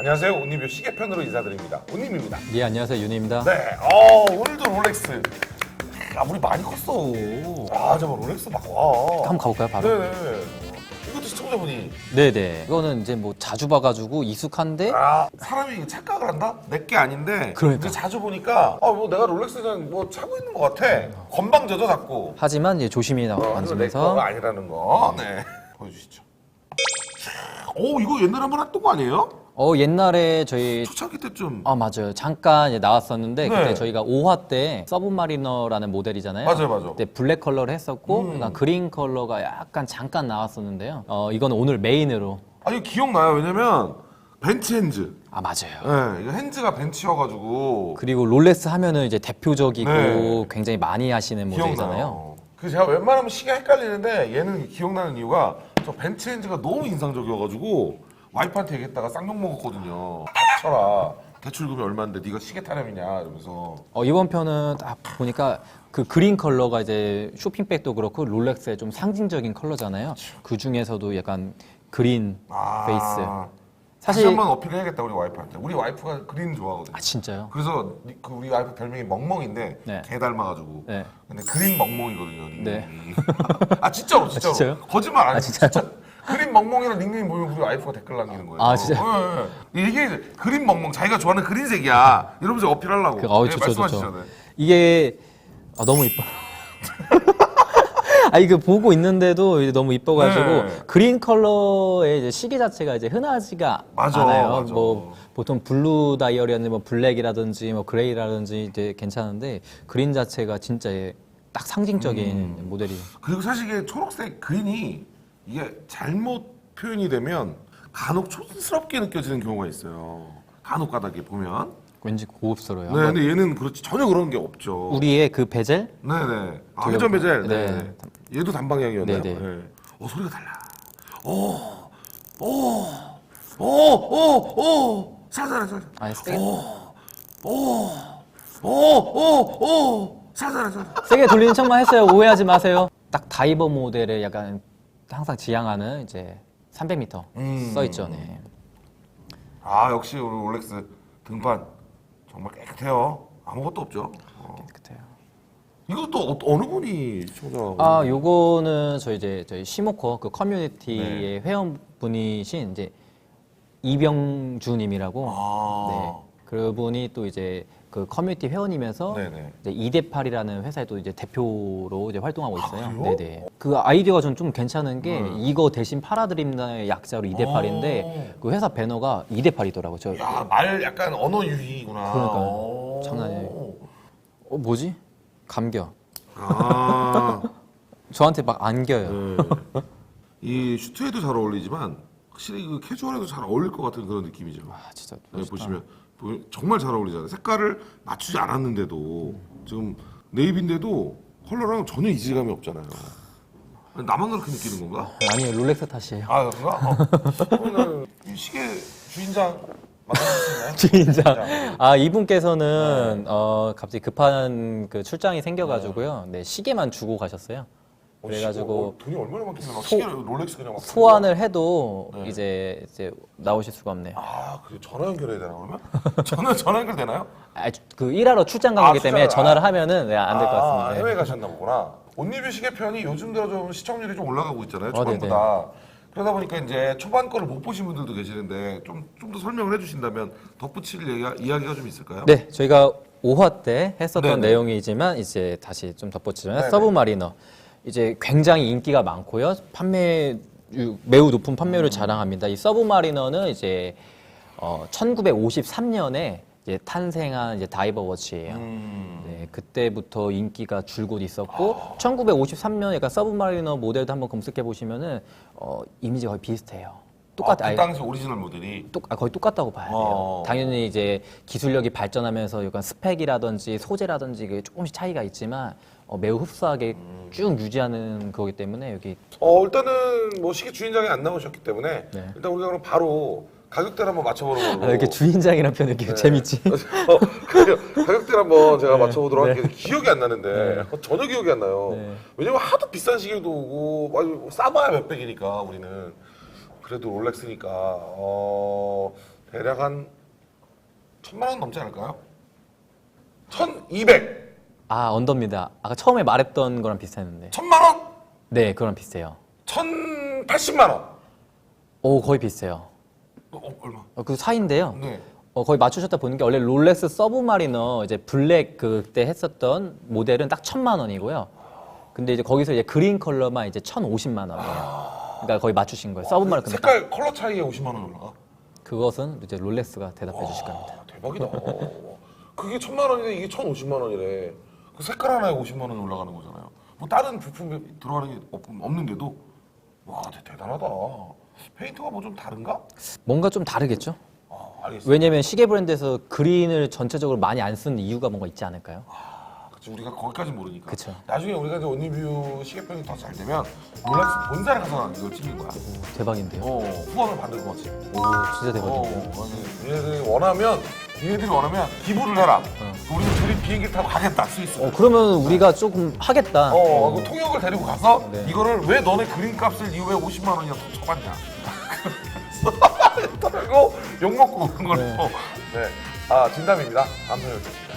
안녕하세요. 온리뷰 시계편으로 인사드립니다. 온님입니다. 예 안녕하세요 윤희입니다. 네, 어, 오늘도 롤렉스. 아, 우리 많이 컸어. 아, 잠깐 롤렉스 막 와. 한번 가볼까요 바로? 네네. 이것도 시청자분이 네네. 이거는 이제 뭐 자주 봐가지고 익숙한데 아 사람이 착각을 한다? 내 게 아닌데 그러니까. 이제 자주 보니까 아 뭐 내가 롤렉스는 뭐 차고 있는 것 같아 건방져져 자꾸 하지만 이제 조심히 나 어, 이거 내 만지면서 거가 아니라는 거 네 보여주시죠 오 이거 옛날에 한번 했던 거 아니에요? 어 옛날에 저희 초창기 때쯤 아 맞아요 잠깐 이제 나왔었는데 네. 그때 저희가 5화 때 서브마리너라는 모델이잖아요. 맞아요, 맞아요. 그때 블랙 컬러를 했었고 음. 그다음 그린 컬러가 약간 잠깐 나왔었는데요. 어 이거는 오늘 메인으로 아 이거 기억나요 왜냐면 벤치 핸즈 아 맞아요. 네, 이거 핸즈가 벤치여가지고 그리고 롤렉스 하면은 이제 대표적이고 네. 굉장히 많이 하시는 모델이잖아요. 기억나요 그 제가 웬만하면 시계 헷갈리는데 얘는 기억나는 이유가 저 벤치 핸즈가 너무 인상적이어가지고 와이프한테 얘기했다가 쌍욕 먹었거든요 닥쳐라 대출금이 얼마인데 네가 시계 타령이냐 이러면서 어, 이번 편은 딱 보니까 그 그린 컬러가 이제 쇼핑백도 그렇고 롤렉스의 좀 상징적인 컬러잖아요. 그 중에서도 약간 그린 아, 페이스. 사실 사실 한번 어필해야겠다 우리 와이프한테. 우리 와이프가 그린 좋아하거든. 아 진짜요? 그래서 니- 그 우리 와이프 별명이 멍멍인데 네. 개 닮아가지고. 네. 근데 그린 멍멍이거든요. 닉네임이. 네. 아 진짜로 진짜로. 진짜요? 거짓말 안 아. 진짜요? 진짜. 그린 멍멍이랑 닉네임 보면 우리 와이프가 댓글 남기는 거예요. 아, 진짜요? 예, 예. 이게 그린 멍멍 자기가 좋아하는 그린색이야. 이러면서 어필하려고. 그, 어, 예, 좋죠, 말씀하시죠. 좋죠. 네. 이게 아, 너무 이뻐. 아 이거 보고 있는데도 이제 너무 이뻐가지고 네. 그린 컬러의 이제 시계 자체가 이제 흔하지가 맞아, 않아요. 맞아. 뭐 보통 블루 다이얼이었는데 뭐 블랙이라든지 뭐 그레이라든지 이제 괜찮은데 그린 자체가 진짜 딱 상징적인 음. 모델이. 그리고 사실 이게 초록색 그린이 이게 잘못 표현이 되면 간혹 촌스럽게 느껴지는 경우가 있어요. 간혹 가다게 보면. 왠지 고급스러워요. 네, 근데 얘는 그렇지 전혀 그런 게 없죠. 우리의 그 베젤 네네. 아, 돌려볼까요? 회전 베젤. 네. 네. 얘도 단방향이었나요? 네, 네. 네. 어 소리가 달라. 오, 오, 오, 오, 오. 살살 살살. 아니 세게, 오, 오, 오, 오, 오. 살살 살살. 세게 돌리는 척만 했어요. 오해하지 마세요. 딱 다이버 모델에 약간 항상 지향하는 이제 300m 음. 써 있죠. 네. 아 역시 우리 롤렉스 등판 정말 깨끗해요. 아무것도 없죠. 어. 깨끗해요. 이것도 어, 어느 분이 시청자? 아, 요거는 저희 이제 저희 시모커 그 커뮤니티의 네. 회원분이신 이제 이병주님이라고 아. 네. 그분이 또 이제 그 커뮤니티 회원이면서 네네. 이제 이대팔이라는 회사에 또 이제 대표로 이제 활동하고 있어요. 그래요? 네네. 그 아이디어가 전 좀 괜찮은 게 네. 이거 대신 팔아드립니다의 약자로 이대팔인데 그 회사 배너가 이대팔이더라고요. 저 야, 말 약간 언어 유희구나. 그러니까요. 오. 장난 아니에요. 어, 뭐지? 감겨. 아, 저한테 막 안겨요. 네. 이 슈트에도 잘 어울리지만 확실히 그 캐주얼에도 잘 어울릴 것 같은 그런 느낌이죠. 아, 진짜 네, 멋있다. 보시면 보- 정말 잘 어울리잖아요. 색깔을 맞추지 않았는데도 지금 네이비인데도 컬러랑 전혀 이질감이 없잖아요. 나만 그렇게 느끼는 건가? 아니요, 롤렉스 탓이에요. 아 그런가? 어. 그러면 시계 주인장 만나주시나요? 주인장. 아 이분께서는 어 갑자기 급한 그 출장이 생겨가지고요. 네 시계만 주고 가셨어요. 그래가지고 어, 돈이 얼마나 많길래 막 소- 시계를 롤렉스 그냥 막 소환을 해도 네. 이제 이제 나오실 수가 없네요. 아, 그 전화 연결해야 되나 그러면? 전화 전화 연결 되나요? 아, 그 일하러 출장 간 아, 거기 때문에 출장을- 전화를 하면은 네, 안될 것 아, 같습니다. 네. 해외 가셨나 보구나. 온리뷰 시계 편이 요즘 들어 좀 시청률이 좀 올라가고 있잖아요. 어, 초반보다. 그러다 보니까 이제 초반 거를 못 보신 분들도 계시는데 좀 좀 더 설명을 해주신다면 덧붙일 이야기가, 이야기가 좀 있을까요? 네, 저희가 5화 때 했었던 네네. 내용이지만 이제 다시 좀 덧붙이면 네네. 서브마리너 이제 굉장히 인기가 많고요. 판매 매우 높은 판매율을 자랑합니다. 이 서브마리너는 이제 어, 1953년에 이제 탄생한 이제 다이버 워치예요. 음, 네, 그때부터 인기가 줄곧 있었고 1953년에 그러니까 서브마리너 모델도 한번 검색해 보시면은 어, 이미지가 거의 비슷해요. 똑같아. 아, 그 당시 오리지널 모델이 똑, 아, 거의 똑같다고 봐야 돼요. 어. 당연히 이제 기술력이 발전하면서 약간 스펙이라든지 소재라든지 이게 조금씩 차이가 있지만 어, 매우 흡사하게 음. 쭉 유지하는 거기 때문에 여기 어 일단은 뭐 시계 주인장이 안 나오셨기 때문에 네. 일단 우리가 그럼 바로 가격대를 한번 맞춰보는 걸로. 아, 이렇게 주인장이라는 표현 이렇게 네. 재밌지. 어, 가격- 가격대를 한번 제가 네. 맞춰보도록 네. 할게요. 기억이 안 나는데 어, 전혀 기억이 안 나요. 네. 왜냐면 하도 비싼 시계도 오고 아주 싸봐야 몇백이니까 우리는 그래도 롤렉스니까 어 대략 한 천만 원 넘지 않을까요? 천이백, 아 언더입니다. 아까 처음에 말했던 거랑 비슷했는데. 천만 원, 네, 그랑 비슷해요. 천팔십만 원. 오 거의 비슷해요. 어, 얼마? 어, 그 사이인데요. 네. 어, 거의 맞추셨다 보는 게 원래 롤렉스 서브마리너 이제 블랙 그때 했었던 모델은 딱 천만 원이고요. 근데 이제 거기서 이제 그린 컬러만 이제 천오십만 원이에요. 그러니까 거의 맞추신 거예요. 서브마리너 근데 딱 색깔 컬러 차이에 50만 원 올라가? 그것은 이제 롤렉스가 대답해 주실 겁니다. 아, 대박이다. 그게 천만 원인데 이게 천 오십만 원이래. 그 색깔 하나에 50만 원이 올라가는 거잖아요. 뭐 다른 부품이 들어가는 게 없, 없는데도 와 대- 대단하다. 페인트가 뭐 좀 다른가? 뭔가 좀 다르겠죠? 아, 알겠어. 왜냐면 시계 브랜드에서 그린을 전체적으로 많이 안 쓰는 이유가 뭔가 있지 않을까요? 그치, 우리가 거기까지 모르니까. 그쵸. 나중에 우리가 이제 온리뷰 시계편이 더 잘 되면 롤렉스 본사를 가서 이걸 찍는 거야. 오, 대박인데요. 어, 후원을 받는 거지. 오, 진짜 대박인데요. 어, 아니, 얘네들이 원하면, 얘네들이 원하면 기부를 해라. 우리는 둘이 비행기 타고 가겠다, 스위스. 어, 그러면 우리가 조금 하겠다. 어, 그 통역을 데리고 가서 네. 이거를 왜 너네 그림 값을 이후에 50만 원이나 더 쳐봤냐. 그러고 욕 먹고 오는 걸로. 네. 아, 진담입니다. 감사합니다.